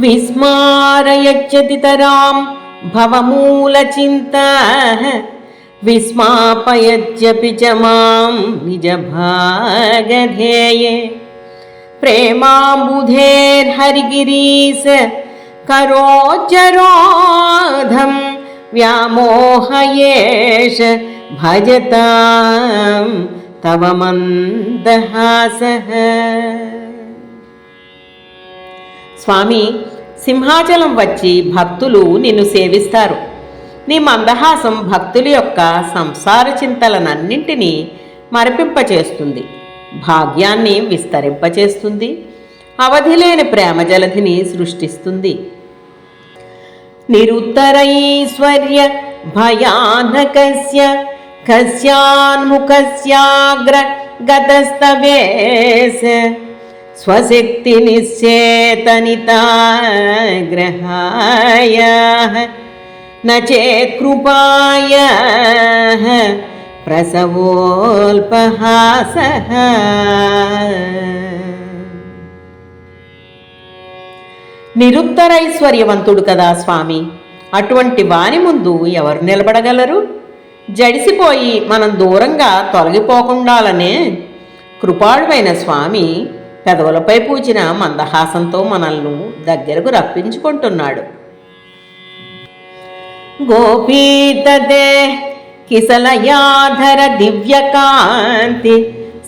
विस्मारयच्छतितरां भवमूलचिन्ता। विस्मापयत्यपि च माँ निजभागधेये। प्रेमाम्बुधेर्हरिगिरीस करोचरोधं व्यामोहयेष भजतां तव मन्दहासः। స్వామి సింహాచలం వచ్చి భక్తులు నిన్ను సేవిస్తారు. నీ మందహాసం భక్తుల యొక్క సంసార చింతలనన్నింటినీ మరపింపచేస్తుంది. భాగ్యాన్ని విస్తరింపచేస్తుంది. అవధిలేని ప్రేమ జలధిని సృష్టిస్తుంది. నిరుత్తరైశ్వర్య భయానకస్య కస్యాన్ముఖస్యాగ్ర గతస్తవేశ స్వశక్తి నిశ్చేతనితాగ్రహాయ నచే కృపాయ ప్రసవోల్పహాస నిరుత్తరైశ్వర్యవంతుడు కదా స్వామి. అటువంటి వాని ముందు ఎవరు నిలబడగలరు? జడిసిపోయి మనం దూరంగా తొలగిపోకుండాలనే కృపాళువైన స్వామి పెదవులపై పూచిన మందహాసంతో మనల్ని దగ్గరకు రప్పించుకుంటున్నాడు. గోపీతదే కిసలయాధర దివ్యకాంతి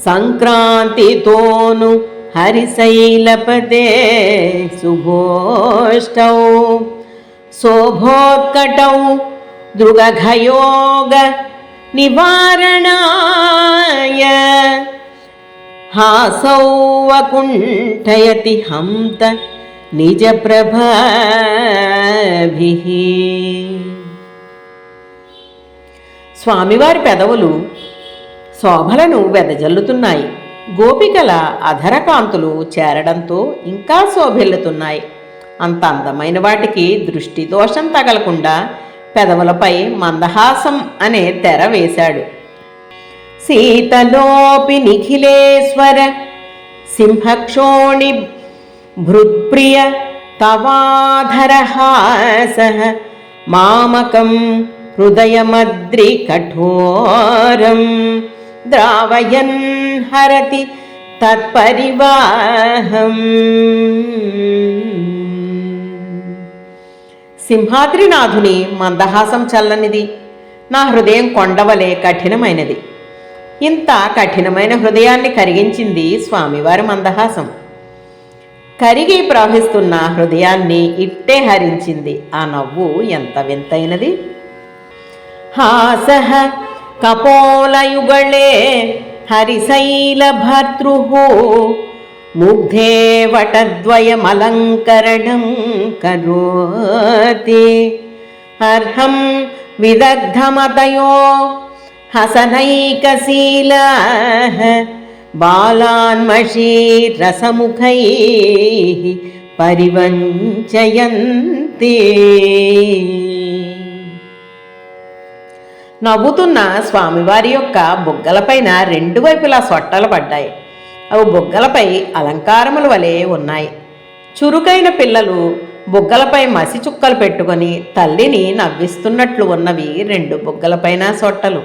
సంక్రాంతితోను హరిశైలపదే శుభోష్టౌ శోభోత్కటౌ దృగఘయోగ నివారణాయ. హాసౌవకుంఠయతి హంత నిజ ప్రభాభిః స్వామివారి పెదవులు శోభలను వెదజల్లుతున్నాయి. గోపికల అధరకాంతులు చేరడంతో ఇంకా శోభిల్లుతున్నాయి. అంత అందమైన వాటికి దృష్టి దోషం తగలకుండా పెదవులపై మందహాసం అనే తెర వేశాడు. సీతలోపి నిఖిలేశ్వర సింహక్షోణి భృత్ప్రియ తవాధరహాస మామకం హృదయమద్రి కఠోరం ద్రావయన్ హరతి తత్పరివాహం. సింహాద్రినాథుని మందహాసం చల్లనిది నా హృదయం కొండవలే కఠినమైనది. ఇంత కఠినమైన హృదయాన్ని కరిగించింది స్వామివారి మందహాసం. కరిగి ప్రవహిస్తున్న హృదయాన్ని ఇట్టే హరించింది. ఆ నవ్వు ఎంత వింతైనది. హాస కపోలయుగళే హరిశైలభర్తృ ముగ్ధే వటద్వయమలంకరణం కరోతి. అర్హం విదగ్ధమతయో హసనైకశీల బాలాన్మషీరసముఖై పరివంచయంతి నవ్వుతున్న స్వామివారి యొక్క బుగ్గలపైన రెండు వైపులా సొట్టలు పడ్డాయి. అవి బుగ్గలపై అలంకారముల వలె ఉన్నాయి. చురుకైన పిల్లలు బుగ్గలపై మసి చుక్కలు పెట్టుకొని తల్లిని నవ్విస్తున్నట్లు ఉన్నవి రెండు బుగ్గలపైన సొట్టలు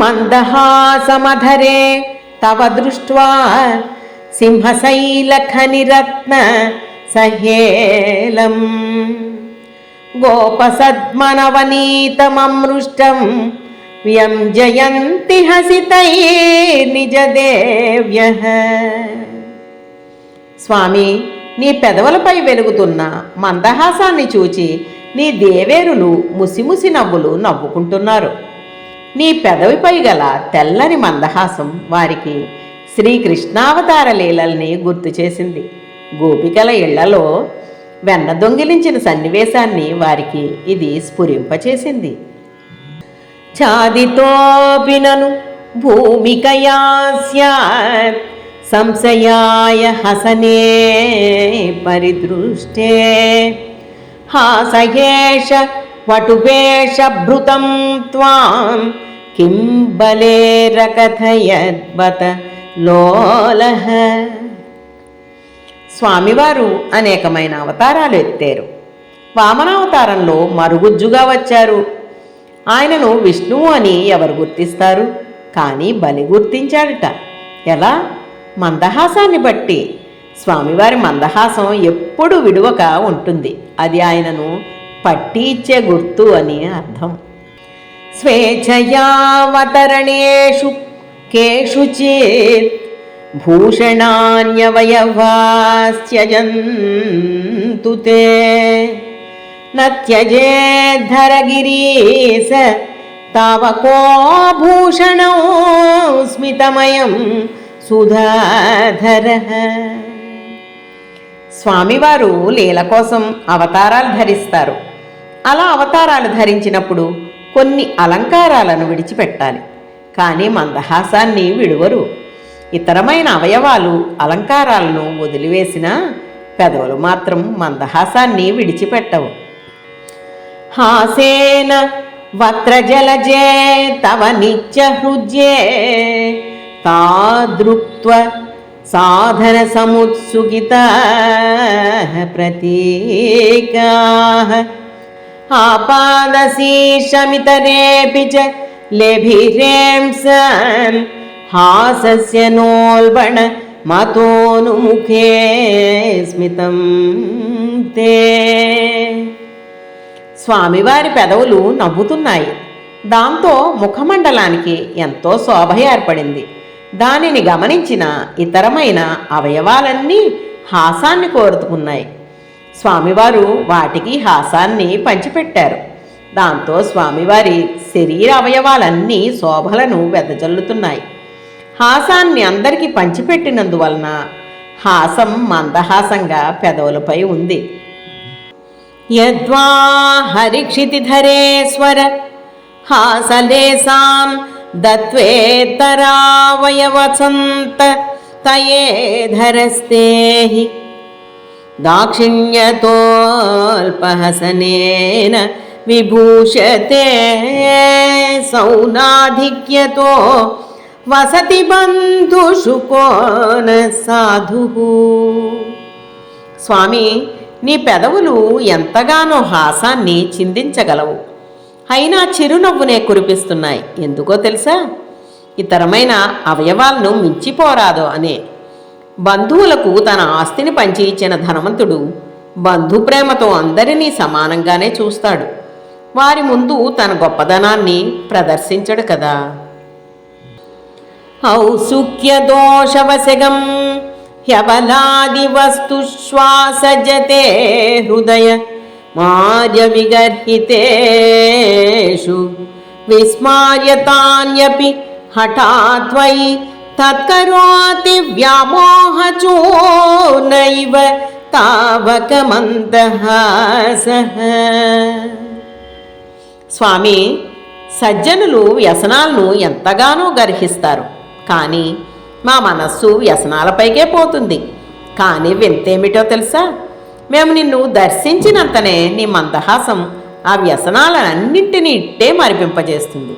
మందహాసమధరే తవ దృష్ట్వా సింహశైలఖనిరత్న సహేలం గోపసద్మనవనీతమమృష్టం వ్యంజయంతి హసితై నిజదేవ్య. స్వామి నీ పెదవులపై వెలుగుతున్న మందహాసాన్ని చూచి నీ దేవేరులు ముసిముసి నవ్వులు నవ్వుకుంటున్నారు. నీ పెదవిపై గల తెల్లని మందహాసం వారికి శ్రీకృష్ణావతార లీలల్ని గుర్తు చేసింది. గోపికల ఇళ్ళలో వెన్న దొంగిలించిన సన్నివేశాన్ని వారికి ఇది స్ఫురింపచేసింది. చాదితోపినను భూమికయా సంశయాయ హసనే పరిదృష్టే. హాసయేష వటువేషభృతం త్వాం కిం బలేరకథయద్వత లోలహ. స్వామివారు అనేకమైన అవతారాలు ఎత్తారు. వామనావతారంలో మరుగుజ్జుగా వచ్చారు. ఆయనను విష్ణువు అని ఎవరు గుర్తిస్తారు? కానీ బలి గుర్తించాడట. ఎలా? మందహాసాన్ని బట్టి. స్వామివారి మందహాసం ఎప్పుడు విడువక ఉంటుంది. అది ఆయనను పట్టి ఇచ్చే గుర్తు అని అర్థం. స్వేచ్ఛయావతరణేషు కేషుచిత్ భూషణాన్యవయవాస్త్యజంతు తే నత్యజేద్ధరగిరీశ తావకో భూషణం స్మితమయం సుధాధర. స్వామివారు లీల కోసం అవతారాలు ధరిస్తారు. అలా అవతారాలు ధరించినప్పుడు కొన్ని అలంకారాలను విడిచిపెట్టాలి. కానీ మందహాసాన్ని విడువరు. ఇతరమైన అవయవాలు అలంకారాలను వదిలివేసినా పెదవులు మాత్రం మందహాసాన్ని విడిచిపెట్టవు. హాసేన వక్రజలజే తవ నిత్య హృజ్యే తాదృక్త్వ సాధన సముత్సుకిత ప్రతీకా ఆపాదశీర్షమితరేపి చ లేభిరేంసన్ హాసస్య నోల్బణ మతోనుముఖే స్మితం తే. స్వామివారి పెదవులు నవ్వుతున్నాయి. దాంతో ముఖమండలానికి ఎంతో శోభ ఏర్పడింది. దానిని గమనించిన ఇతరమైన అవయవాలన్నీ హాసాన్ని కోరుతుకున్నాయి స్వామివారు వాటికి హాసాన్ని పంచిపెట్టారు. దాంతో స్వామివారి శరీర అవయవాలన్నీ శోభలను వెదజల్లుతున్నాయి. హాసాన్ని అందరికీ పంచిపెట్టినందువలన హాసం మందహాసంగా పెదవులపై ఉంది. యద్వా హరిక్షితిధరేశ్వర హాసలేసాం దత్వేతరావయవసంత తయేధరస్తేహి దాక్షిణ్యతోల్పహసనేన విభూషతే సౌనాధిక్యతో వసతి బంధుషు కోన సాధు స్వామి నీ పెదవులు ఎంతగానో హాసాన్ని చిందించగలవు. అయినా చిరునవ్వునే కురిపిస్తున్నాయి. ఎందుకో తెలుసా? ఇతరమైన అవయవాలను మించిపోరాదో అనే బంధువులకు తన ఆస్తిని పంచి ఇచ్చిన ధనవంతుడు బంధు ప్రేమతో అందరినీ సమానంగానే చూస్తాడు. వారి ముందు తన గొప్పదనాన్ని ప్రదర్శించడు కదా. ఔసుక్యదోషవశగం హ్యబలాది వస్తు శ్వాసజతే హృదయ మార్య విగర్హితేషు విస్మార్యతాన్యపి హఠాత్వై తత్కరోతి వ్యామోహచూర్ణైవ తావకమందహాసః స్వామి సజ్జనులు వ్యసనాలను ఎంతగానో గర్హిస్తారు. కానీ మా మనస్సు వ్యసనాలపైకే పోతుంది. కానీ వింతేమిటో తెలుసా? మేము నిన్ను దర్శించినంతనే నీ మందహాసం ఆ వ్యసనాలన్నింటినీ ఇట్టే మరిపింపజేస్తుంది.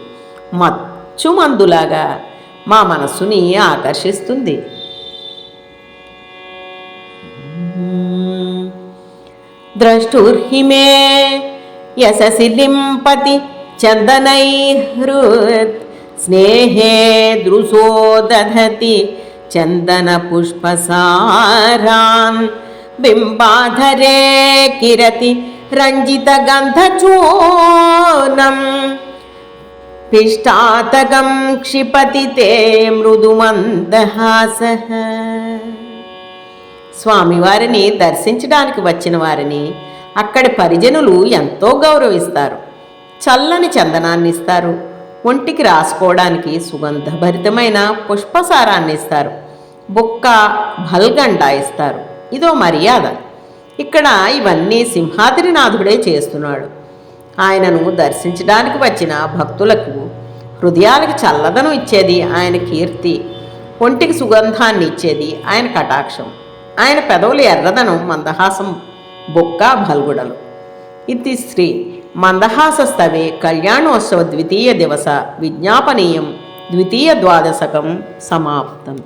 మచ్చు మందులాగా మా మనస్సుని ఆకర్షిస్తుంది. ద్రష్టుర్హిమే యశసి లింపతి చందనైహృత్ స్నేహే దృశో దధతి చందన పుష్పసారాన్ బింబాధరే కిరతి రంజిత గంధచూనం పిష్టాతకం క్షిపతి తే మృదుమందహాస స్వామివారిని దర్శించడానికి వచ్చిన వారిని అక్కడి పరిజనులు ఎంతో గౌరవిస్తారు చల్లని చందనాన్ని ఇస్తారు ఒంటికి రాసుకోవడానికి సుగంధభరితమైన పుష్పసారాన్ని ఇస్తారు బుక్క భల్గండ ఇస్తారు. ఇదో మర్యాద. ఇక్కడ ఇవన్నీ సింహాద్రినాథుడే చేస్తున్నాడు. ఆయనను దర్శించడానికి వచ్చిన భక్తులకు హృదయాలకు చల్లదనం ఇచ్చేది ఆయన కీర్తి ఒంటికి సుగంధాన్ని ఇచ్చేది ఆయన కటాక్షం. ఆయన పెదవుల ఎర్రదనం మందహాసం బొక్క భల్గుడలు ఇది శ్రీ మందహాసస్తవే కళ్యాణోత్సవ ద్వితీయ దివస విజ్ఞాపనీయం ద్వితీయ ద్వాదశకం సమాప్తం.